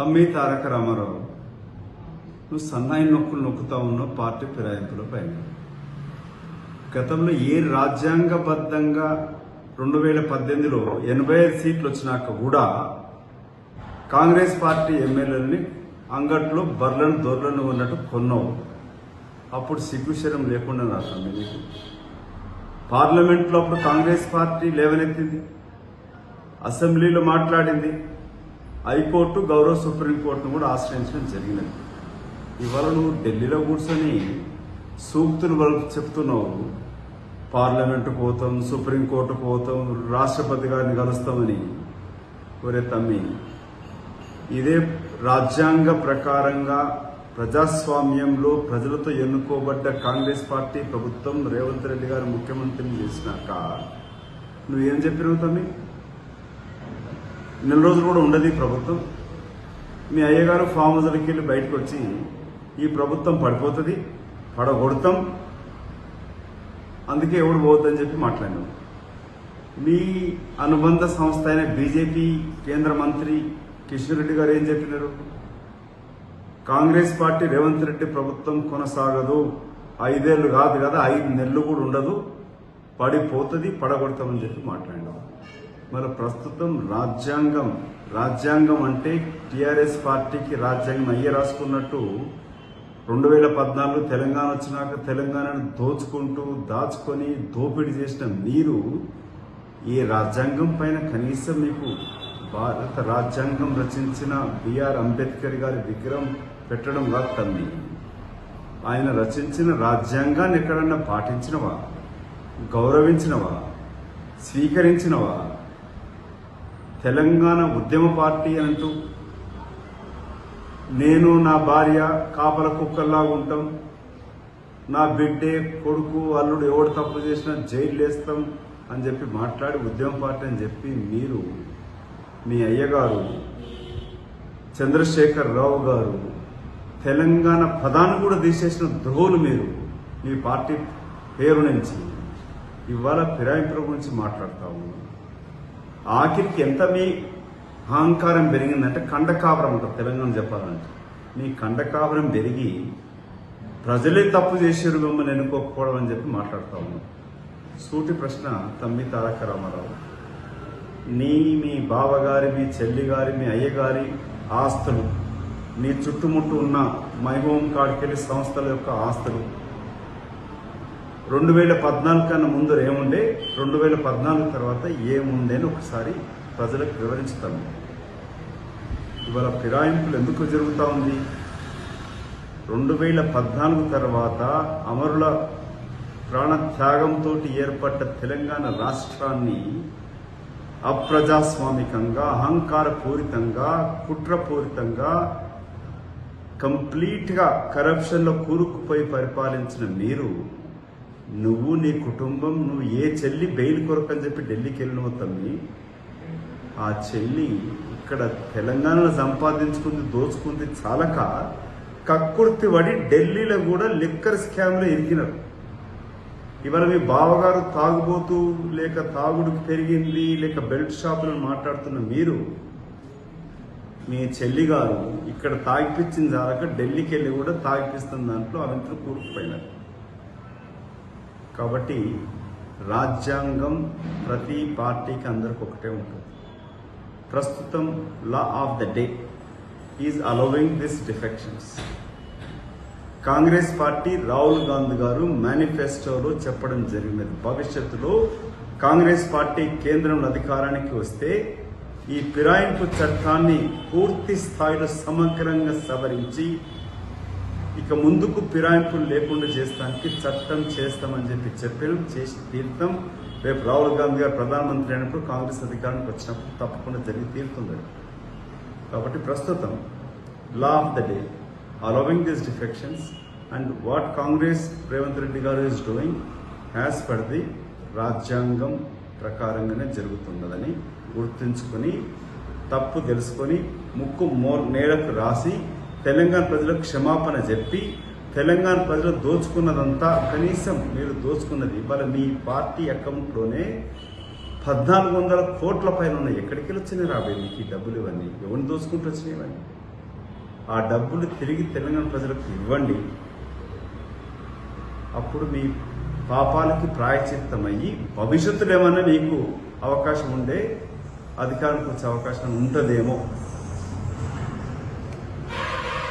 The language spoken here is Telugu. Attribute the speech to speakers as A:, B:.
A: తమ్మి తారక రామారావు నువ్వు సన్నాయి నొక్కులు నొక్కుతా ఉన్నావు పార్టీ ఫిరాయింపుల పైన గతంలో ఏ రాజ్యాంగబద్ధంగా రెండు వేల పద్దెనిమిదిలో ఎనభై ఐదు సీట్లు వచ్చినాక కూడా కాంగ్రెస్ పార్టీ ఎమ్మెల్యేలని అంగట్లో బర్లను దొర్లను ఉన్నట్టు కొన్నావు. అప్పుడు సిగ్గుశరం లేకుండా నా నీకు. పార్లమెంట్లో అప్పుడు కాంగ్రెస్ పార్టీ లేవనెత్తింది. అసెంబ్లీలో మాట్లాడింది. హైకోర్టు గౌరవ సుప్రీంకోర్టును కూడా ఆశ్రయించడం జరిగినది. ఇవాళ నువ్వు ఢిల్లీలో కూర్చొని సూక్తులు వరకు చెప్తున్నావు. పార్లమెంటు పోతాం సుప్రీంకోర్టు పోతాం రాష్ట్రపతి గారిని కలుస్తామని. కోరే తమ్మి ఇదే రాజ్యాంగ ప్రకారంగా ప్రజాస్వామ్యంలో ప్రజలతో ఎన్నుకోబడ్డ కాంగ్రెస్ పార్టీ ప్రభుత్వం రేవంత్ రెడ్డి గారు ముఖ్యమంత్రిని చేసినాక నువ్వేం చెప్పినావు తమ్మి? నెల రోజులు కూడా ఉండదు ఈ ప్రభుత్వం. మీ అయ్యగారు ఫామ్ హౌస్లకి వెళ్ళి బయటకు వచ్చి ఈ ప్రభుత్వం పడిపోతుంది పడగొడతాం. అందుకే ఎవడు పోవద్దని చెప్పి మాట్లాడినాం. మీ అనుబంధ సంస్థ అయిన బీజేపీ కేంద్ర మంత్రి కిషన్ రెడ్డి గారు ఏం చెప్పినారు? కాంగ్రెస్ పార్టీ రేవంత్ రెడ్డి ప్రభుత్వం కొనసాగదు. ఐదేళ్ళు కాదు కదా ఐదు నెలలు కూడా ఉండదు. పడిపోతుంది పడగొడతామని చెప్పి మాట్లాడినాం. మరి ప్రస్తుతం రాజ్యాంగం రాజ్యాంగం అంటే టిఆర్ఎస్ పార్టీకి రాజ్యాంగం అయ్యే రాసుకున్నట్టు రెండు వేల పద్నాలుగు తెలంగాణ వచ్చినాక తెలంగాణను దోచుకుంటూ దాచుకొని దోపిడీ చేసిన మీరు ఈ రాజ్యాంగం పైన కనీసం మీకు భారత రాజ్యాంగం రచించిన బిఆర్ అంబేద్కర్ గారి విగ్రహం పెట్టడం కాదు తమ్మి. ఆయన రచించిన రాజ్యాంగాన్ని ఎక్కడన్నా పాటించినవా? గౌరవించినవా? స్వీకరించినవా? తెలంగాణ ఉద్యమ పార్టీ అంటూ నేను నా భార్య కాపల కుక్కల్లా ఉంటాం. నా బిడ్డే కొడుకు అల్లుడు ఎవడు తప్పు చేసినా జైలు వేస్తాం అని చెప్పి మాట్లాడి ఉద్యమ పార్టీ అని చెప్పి మీరు మీ అయ్యగారు చంద్రశేఖర్ రావు గారు తెలంగాణ పదాన్ని కూడా తీసేసిన ద్రోహులు మీరు. మీ పార్టీ పేరు నుంచి ఇవాళ ఫిరాయింపుల గురించి మాట్లాడతాము ఆఖరికి ఎంత మీ అహంకారం పెరిగిందంటే కండకాపురం ఉంటుంది తెలంగాణ చెప్పాలంటే. మీ కండకాపురం పెరిగి ప్రజలే తప్పు చేసారు మిమ్మల్ని ఎన్నుకోకపోవడం అని చెప్పి మాట్లాడుతూ ఉన్నాం. సూటి ప్రశ్న తమ్మి తారక రామారావు. నీ మీ బావగారి మీ చెల్లి గారి మీ అయ్యగారి ఆస్తులు నీ చుట్టుముట్టు ఉన్న మై హోమ్ కాడికెళ్ళి సంస్థల యొక్క ఆస్తులు రెండు వేల పద్నాలుగు కన్నా ముందు ఏముండే? రెండు వేల పద్నాలుగు తర్వాత ఏముండే అని ఒకసారి ప్రజలకు వివరించుతాము ఇవాళ ఫిరాయింపులు ఎందుకు జరుగుతూ ఉంది? రెండు వేల పద్నాలుగు తర్వాత అమరుల ప్రాణత్యాగంతో ఏర్పడ్డ తెలంగాణ రాష్ట్రాన్ని అప్రజాస్వామికంగా అహంకారపూరితంగా కుట్రపూరితంగా కంప్లీట్గా కరప్షన్లో కూరుకుపోయి పరిపాలించిన మీరు నువ్వు నీ కుటుంబం నువ్వు ఏ చెల్లి బెయిల్ కొరకు అని చెప్పి ఢిల్లీకి వెళ్ళినవు తమ్మి ఆ చెల్లి ఇక్కడ తెలంగాణలో సంపాదించుకుంది దోచుకుంది చాలక కక్కుర్తి పడి ఢిల్లీలో కూడా లిక్కర్ స్కామ్లో ఇరికినారు. ఇవాళ మీ బావగారు తాగుబోతూ లేక తాగుడుకు పెరిగింది లేక బెల్ట్ షాపులను మాట్లాడుతున్న మీరు మీ చెల్లి గారు ఇక్కడ తాగిపించిన చాలక ఢిల్లీకి వెళ్ళి కూడా తాగిపిస్తున్న దాంట్లో అవంతరం కూరుకుపోయినారు. కాబట్టి రాజ్యాంగం ప్రతి పార్టీకి అందరికి ఒకటే ఉంటుంది. ప్రస్తుతం law of the day is allowing this defections Congress party Rahul Gandhi గారు మేనిఫెస్టోలో చెప్పడం జరిగినది. భవిష్యత్తులో కాంగ్రెస్ పార్టీ కేంద్రంలో అధికారానికి వస్తే ఈ ఫిరాయింపు చట్టాన్ని పూర్తి స్థాయిలో సమగ్రంగా సవరించి ఇక ముందుకు ఫిరాయింపులు లేకుండా చేస్తానికి చట్టం చేస్తామని చెప్పి చెప్పారు. చేసి తీర్థం. రేపు రాహుల్ గాంధీ గారు ప్రధానమంత్రి అయినప్పుడు కాంగ్రెస్ అధికారానికి వచ్చినప్పుడు తప్పకుండా జరిగి తీరుతుంది. కాబట్టి ప్రస్తుతం law of the day allowing this defections and what Congress Revanth Reddy గారు is doing as per the రాజ్యాంగం ప్రకారంగానే జరుగుతున్నదని గుర్తుంచుకొని తప్పు తెలుసుకొని ముక్కు మో నేలకు రాసి తెలంగాణ ప్రజలకు క్షమాపణ చెప్పి తెలంగాణ ప్రజలు దోచుకున్నదంతా కనీసం మీరు దోచుకున్నది ఇవాళ మీ పార్టీ అకౌంట్లోనే పద్నాలుగు వందల కోట్ల పైన ఉన్నాయి. ఎక్కడికి వెళ్ళి వచ్చినాయి రాబోయే మీకు ఈ డబ్బులు ఇవన్నీ? ఎవరిని దోచుకుంటూ వచ్చినాయి ఇవన్నీ? ఆ డబ్బులు తిరిగి తెలంగాణ ప్రజలకు ఇవ్వండి. అప్పుడు మీ పాపాలకి ప్రాయచిత్తమయ్యి భవిష్యత్తులో ఏమన్నా మీకు అవకాశం ఉండే అధికారానికి వచ్చే అవకాశం ఉంటుందేమో.